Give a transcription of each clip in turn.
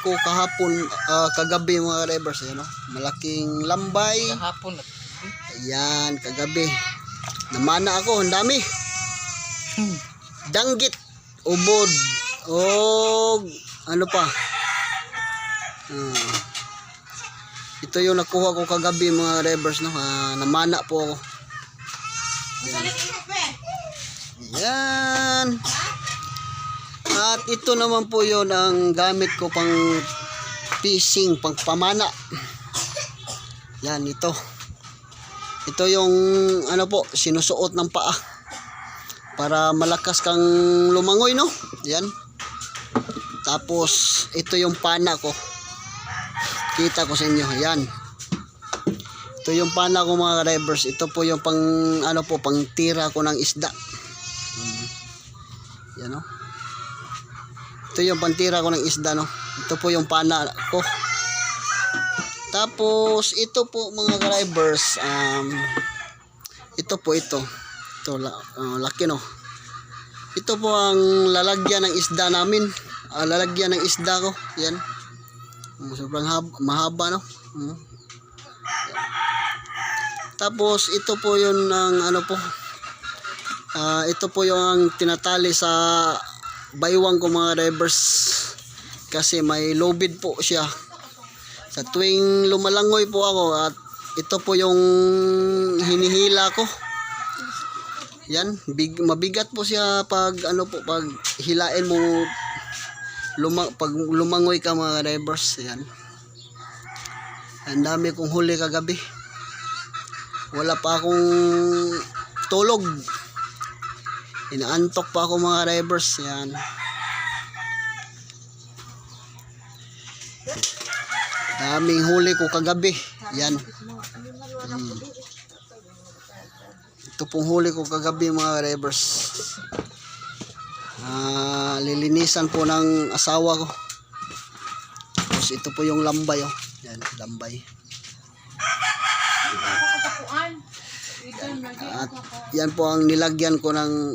ko kahapon, ah, kagabi mga drivers. Ayan, oh. Malaking lambay. Kahapon at Ayan, kagabi. Namana ako, ang dami. Danggit, ubod, o ano pa. Ah. ito yung nakuha ko kagabi mga drivers. No? Ah, namana po ako. Yan. At ito naman po yon ang gamit ko pang fishing, pang pamana. Yan, ito. Ito yung ano po, sinusuot ng paa. Para malakas kang lumangoy, no? Yan. Tapos, ito yung pana ko. Kita ko sa inyo. Yan. Ito yung pana ko mga drivers. Ito po yung pang, ano po, pang tira ko ng isda. Hmm. Yan, no? Ito yung pantira ko ng isda, no? Ito po yung pana ko. Tapos, ito po mga drivers, um, ito po ito. Ito, ah, laki no. Ito po ang lalagyan ng isda namin. Ah, lalagyan ng isda ko. Yan. Mm, Sobrang hab- mahaba no. Mm. Tapos, ito po yun ng ano po. Ah, ito po yung tinatali sa baywang ko mga drivers. Kasi may low bid po siya. Sa tuwing lumalangoy po ako at ito po yung hinihila ko. Yan big, mabigat po siya pag ano po pag hilain mo luma, pag lumangoy ka mga drivers yan. Ang dami kong huli kagabi. Wala pa akong tulog Inaantok pa ako mga drivers. Yan. Daming huli ko kagabi. Yan. Mm. Ito pong huli ko kagabi mga drivers. Ah, lilinisan po ng asawa ko. Tapos ito po yung lambay oh. Yan, lambay. At yan po ang nilagyan ko ng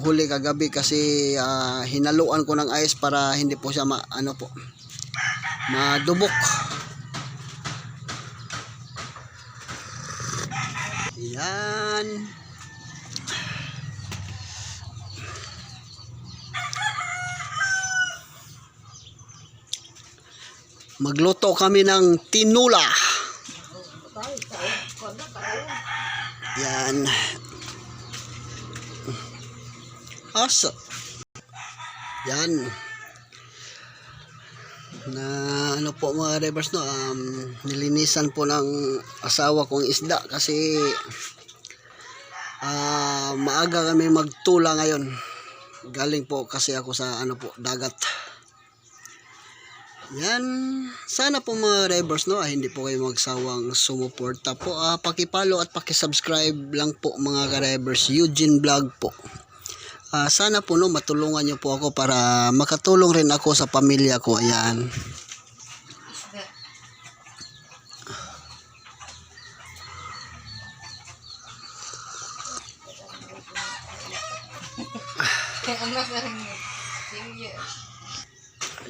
huli kagabi kasi ah, hinaluan ko ng ice para hindi po siya ma, ano po madubok. Yan. Magluto kami ng tinula. Yan. Asa. Yan. Na ano po mga rivers no, um, nilinisan po ng asawa kong isda kasi ah maaga kami magtula ngayon. Galing po kasi ako sa ano po, dagat. Yan. Sana po mga drivers no, ay hindi po kayo magsawang sumuporta po. Ah, pakipalo at pakisubscribe lang po mga drivers Eugene Vlog po. Ah, sana po no, matulungan niyo po ako para makatulong rin ako sa pamilya ko. Ayan.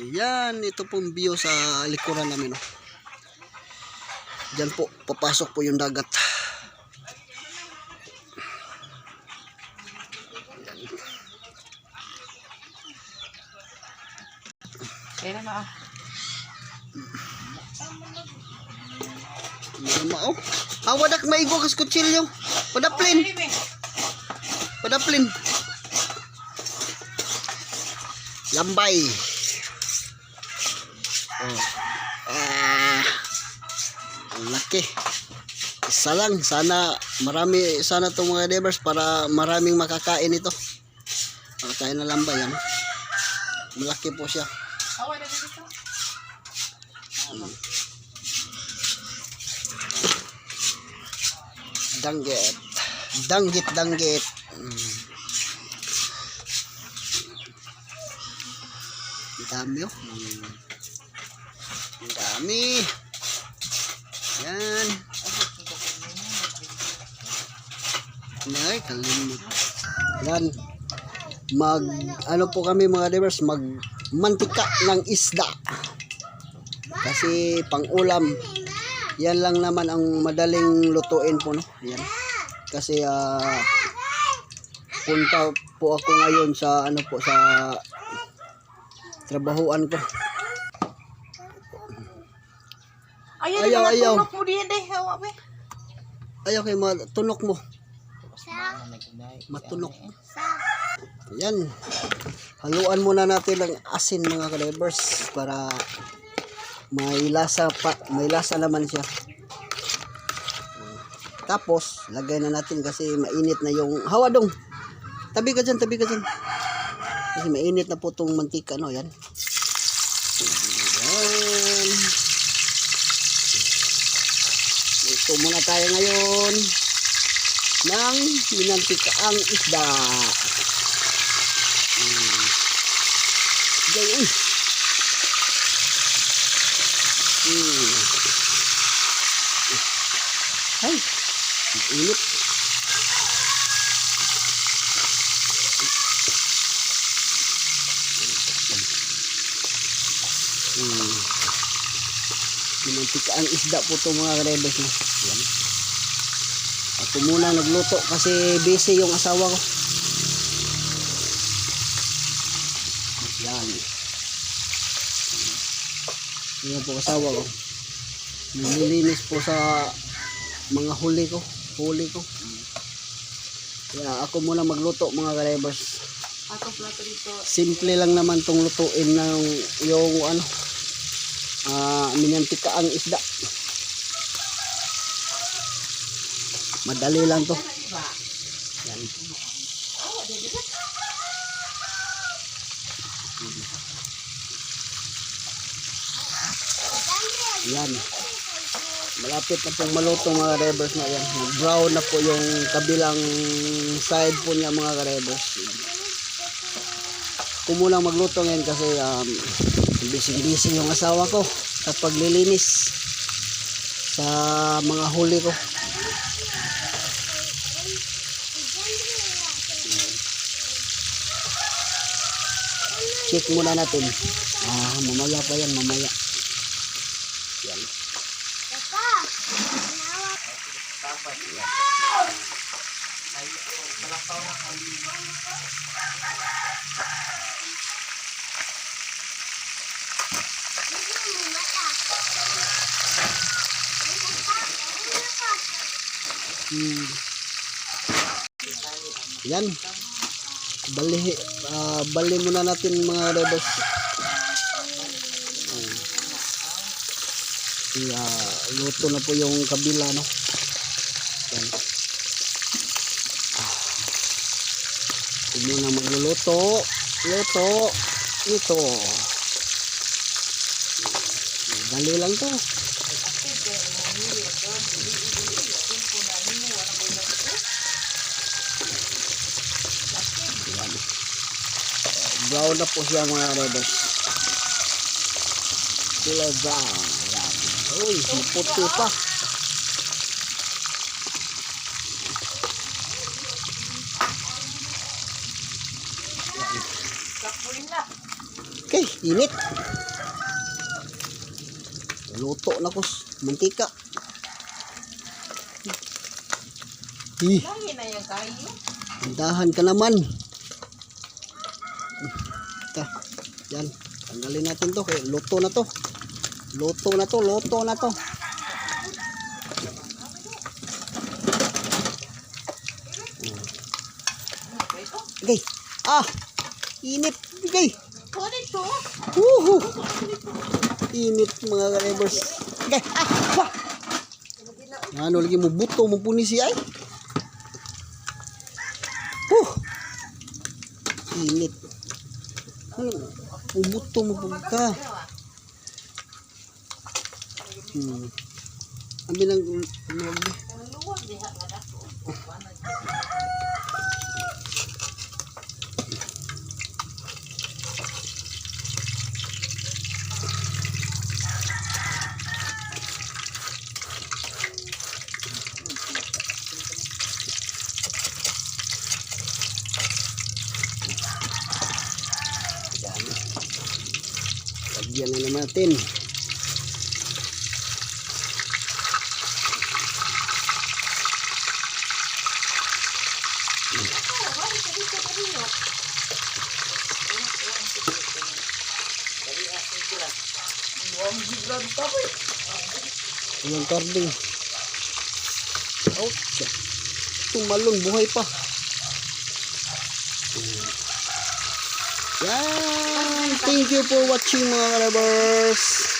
Ayan, ito pong view sa likuran namin. Oh. Diyan po, papasok po yung dagat. Kaya na ah. Mama, oh. Ah, wadak maigo kas kutsilyo. Padaplin. Padaplin. Lambay. Oh. Ah. Laki. Isa lang. Sana marami sana itong mga divers para maraming makakain ito. Makakain na lambay yan. Malaki po siya. Awa na dito. Danggit. Danggit, danggit. Mm. Dami oh. Mm. Dami. Yan. Ay, kalimut. Yan. Mag, ano po kami mga divers, mag mantika ng isda. Kasi pang ulam, yan lang naman ang madaling lutuin po, no? Yan. Kasi, ah, punta po ako ngayon sa, ano po, sa trabahuan ko. Ayaw, Ayaw, ayaw, ayaw. ayaw. mo diyan eh. Hawa be. Ayaw kay matunok mo. Matunok. Yan. Haluan muna natin ng asin mga kadivers para may lasa pa, may lasa naman siya. Tapos, lagay na natin kasi mainit na yung hawa dong. Tabi ka dyan, tabi ka dyan. Kasi mainit na po itong mantika, no? Yan. Yan. Ito muna tayo ngayon ng minantikaang isda. Hmm. Gay, uy. Hmm. Ay, ang init. Hmm. Minantikaang isda po ito mga karebes. No? Yan. Ako muna nagluto kasi busy yung asawa ko. Yan. Yan po asawa ko. Nililinis po sa mga huli ko. Huli ko. Kaya ako muna magluto mga karebers. Ako plato. Simple lang naman tong lutuin ng yung ano ah minantika ang isda. Madali lang to. Yan. Yan. Malapit na pong maluto mga rebels na yan. Nag-brown na po yung kabilang side po niya mga rebels. Kumulang magluto ngayon kasi um, busy-busy yung asawa ko sa paglilinis sa mga huli ko. Check muna natin. Ah, mamaya pa yan, mamaya. Yan. Hmm. Yan. Bali, ah, bali muna natin mga rebels. Hmm. Iya, luto na po yung kabila, no? Yan. Ah. Muna magluluto. Luto. Ito. Dali lang to. Brown na po siya mga rebels. Kulay brown. Yan. Uy, maputi pa. Okay, init. Luto na ko. Mantika. Kayo. Dahan ka naman. Ito. Yan. Tanggalin natin to. Kaya luto na to. Luto na to. Luto na to. Okay. Ah! Init. Okay. Woohoo! Init mga ka-levers. Okay. Ah! Wah! Ano lagi mo buto mo puni si ay? Init. Ano? Ang buto mo pagka. Hmm. Ang binang luwag Lagyan na naman natin. Yung karding. Ouch. Tumalon, buhay pa. Yan. Thank you for watching mga ka-drivers.